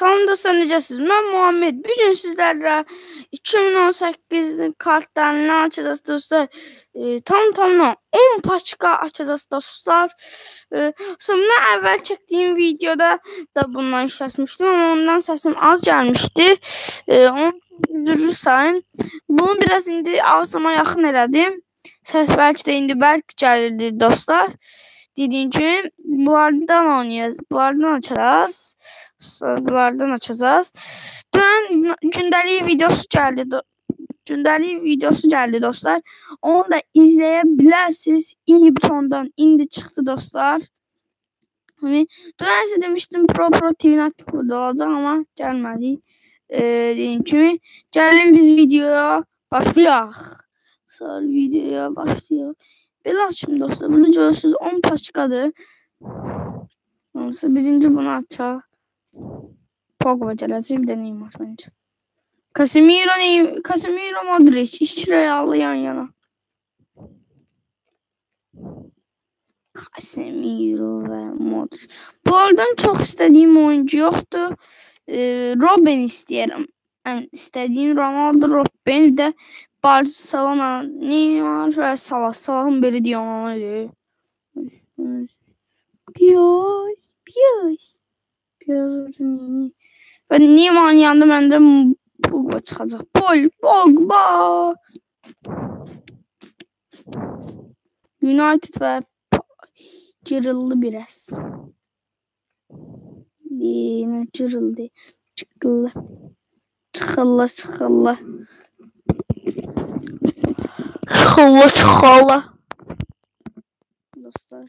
Tamam dostlar necəsiniz? Mən Muhammed. Bu gün sizlərlə 2018 kartlarını açacağız dostlar. E, tam tamına 10 paçka açacağız dostlar. E, sonra əvvəl çəkdiyim videoda da bundan işlətmişdim amma ondan səsim az gəlmişdi. E, onu düzgün sayın. Bunu biraz indi ağzıma yaxın elədim. Səs bəlkə də indi bəlkə gəlirdi dostlar. Dediğim gibi bunlardan oynayacağız. Bunlardan açacağız. Bunlardan açacağız. Dün gündəlik videosu geldi. Gündəlik videosu geldi dostlar. Onu da izleyebilirsiniz. İyi butondan indi çıktı dostlar. Hani dün size demiştim Pro Pro TV'nin aktif burada olacak ama gelmedi. Ee, dediğim gibi gelin biz videoya başlayalım. Sonra videoya başlayalım. Biraz şimdi dostlar. Bunu görürsünüz 10 paçkadır. Olsa birinci bunu açar. Pogba gələcək bir də Neymar bence. Casemiro, Neymar, Casemiro, Modric. İki Real'lı yan yana. Casemiro ve Modric. Bu aradan çok istediğim oyuncu yoktu. Ee, Robben isteyelim. Yani istediğim Ronaldo Robben de Barcelona Neymar ve Salah. Salah'ın böyle diyor ona diyor. Biraz, biraz. Biraz neyini. Ve Neymar'ın yanında bende Pogba çıkacak. Pol, Pogba. United ve cırıldı biraz. Yine cırıldı. Çıkıldı. Çıkıldı, çıkıldı. Çıxalla çıxalla.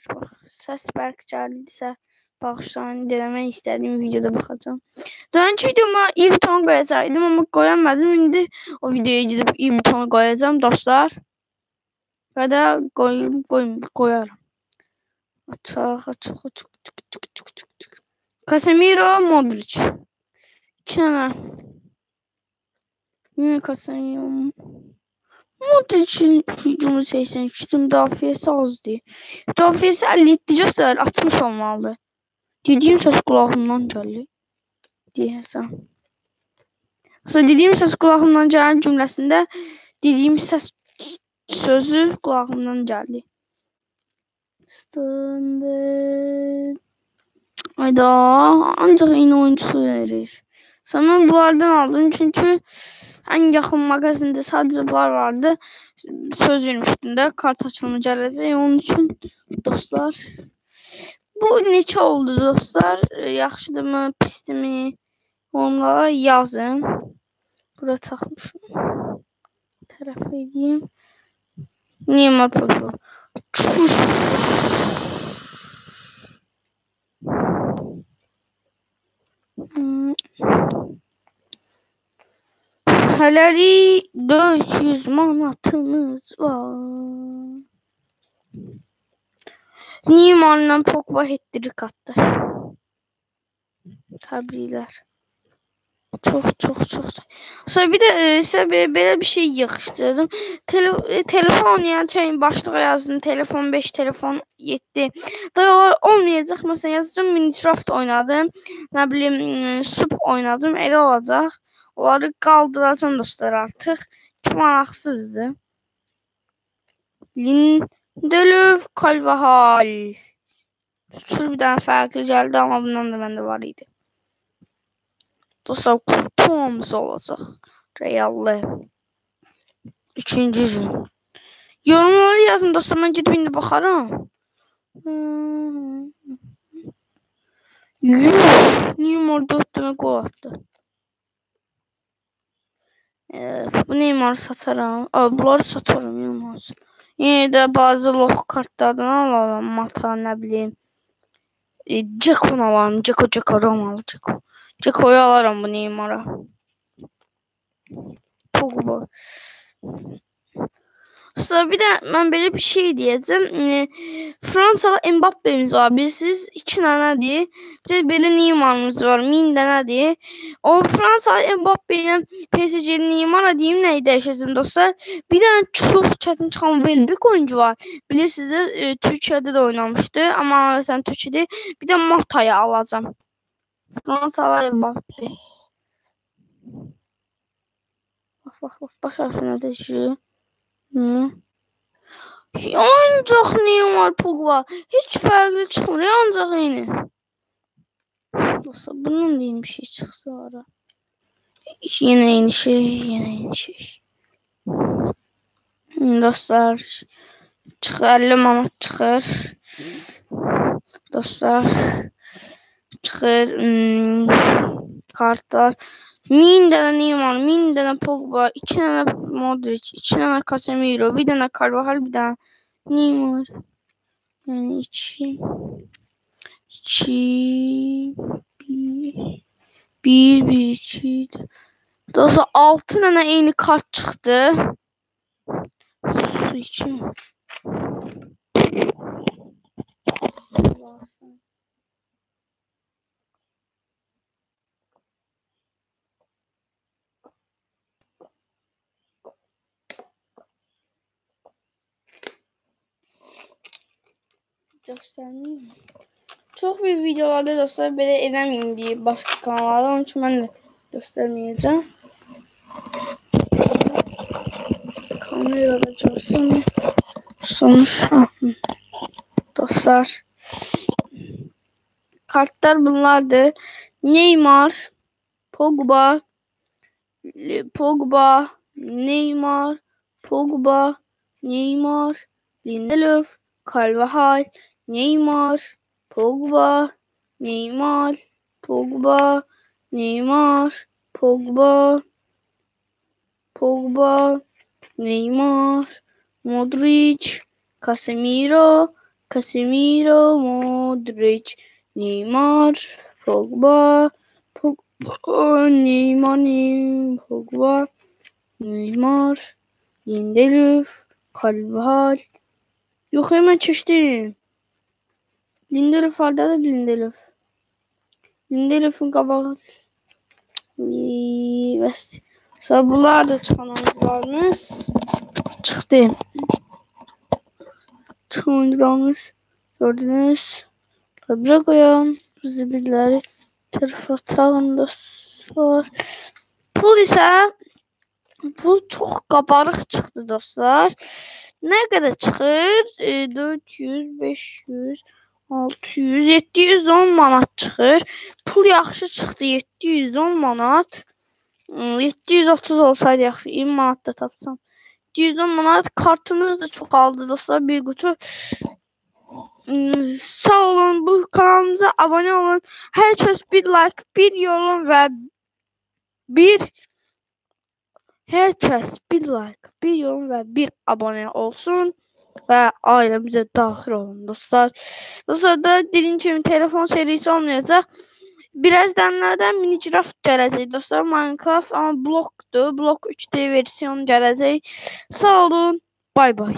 Bax səs bərk gəldisə bağışlayın demək istədiyim videoda baxacağam. Dönənki videoma iyi buton qoyacaqdım amma qoyamadım. İndi o videoya gedib iyi butonu qoyacağım dostlar. Və də qoyum, qoyum, qoyarım. Açaq, açaq, açaq. Casemiro, Modric. İki dənə. Yine Casemiro. Modric'in hücumu 83, müdafiəsi azdı. Müdafiəsi 57 göstərir, 60 olmalı. Dediyim səs qulağımdan gəlir. Deyəsən. Sonra dediyim səs qulağımdan gələn cümləsində dediyim səs sözü qulağımdan gəldi. Standard. Ayda ancaq eyni oyuncusu verir. Sonra mən bunlardan aldım. Çünki ən yaxın mağazində sadəcə bunlar vardı. Söz vermişdində kart açılımı gələcək. Onun üçün dostlar bu neçə oldu dostlar? Yaxşıdımı, pisdimi? Onlara yazın. Bura taxmışam. Tərəf edeyim. Nema popo. Çüş. Hələlik 400 manatımız var. Neymar'la Pogba hat-trick attı. Təbriklər. Çox, çox, çox. Sonra bir də e, sizə belə, bir şey yığışdırdım. Tele, e, telefon oynayarkən başlığa yazdım. Telefon 5, telefon 7. Daha olmayacaq. Məsələn yazacağım Minecraft oynadım. Nə bilim Sup oynadım. Elə olacaq. Onları qaldıracağım dostlar artıq. Ki maraqsızdır. Lindelöf Kalvahal. Şur bir dənə fərqli gəldi amma bundan da məndə var idi. Dostlar kurtulmamız olacak. Real'le. Üçüncü gün. Yorumları yazın dostlar. Ben gidip indi bakarım. Yuh. Neymar dört tane. Evet, bu Neymar satarım. Abi bunları satarım Yılmaz. Yine de bazı loh kartlardan alalım. Mata ne bileyim. E, Ceko alalım. Ceko Ceko Romalı Ceko. Ceko'yu alırım bu Neymar'a. Pogba. Sonra bir de ben böyle bir şey diyeceğim. E, Fransalı Mbappe'miz var. Birisiz iki tane diye. Bir de böyle Neymar'ımız var. Min tane diye. O Fransalı Mbappe ile PSG'nin Neymar'a diyeyim neydi yaşasın dostlar. Bir tane çok çetin çıkan Welbeck oyuncu var. Bilirsiniz de e, Türkiye'de de oynamıştı. Ama sen Türkiye'de bir de Mata'yı alacağım. Fransalı Mbappe. Bak bak bak baş harfine de J. Hı. Ancaq Neymar Pogba hiç fərqli çıxmır, ancaq eyni. Olsa bunun da bir şey çıxsa ara. Yenə eyni şey, yenə eyni şey. Dostlar, 50 manat çıxır. Dostlar, çıxır hmm, kartlar. 1000 dənə Neymar, 1000 dənə Pogba, 2 dənə Modric, 2 dənə Casemiro, bir dənə Carvajal, bir dənə Neymar. Yani 2 2 1 1 1 2 Dostlar 6 dənə eyni kart çıxdı. Su içim. Göstermeyeyim mi? Çok bir videolarda dostlar belə edemeyim diye başka kanallarda onun için ben de göstermeyeceğim. Kamerada görsün. Sonuçta dostlar kartlar bunlardı. Neymar, Pogba, Pogba, Neymar, Pogba, Neymar, Lindelöf, Carvajal, Neymar, Pogba, Neymar, Pogba, Neymar, Pogba, Pogba, Neymar, Modric, Casemiro, Casemiro, Modric, Neymar, Pogba, Pogba, Neymar, Neymar, Pogba, Neymar, Lindelöf, Carvajal. Yok hemen çeştim. Lindelöf halde de Lindelöf. Lindelöf'ün kabağı. Evet. Sonra bunlar da çıkan oyuncularımız çıktı. Çıkan oyuncularımız gördünüz. Tebrik koyalım. Bizi birileri tarafa tağın dostlar. Pul ise pul çok kabarık çıktı dostlar. Ne kadar çıkır? E, 400, 500, 600, 710 manat çıxır. Pul yaxşı çıxdı 710 manat. 730 olsaydı yaxşı 20 manat da tapsam. 710 manat kartımız da çok aldı dostlar bir kutu. Sağ olun bu kanalımıza abone olun. Herkes bir like, bir yorum ve bir herkes bir like, bir yorum ve bir abone olsun ve ailemize dahil olun dostlar. Dostlar da dediğim gibi telefon serisi olmayacak. Birazdanlardan Minecraft gələcək dostlar. Minecraft amma blokdur. Blok 3D versiyon gələcək. Sağ olun. Bay bay.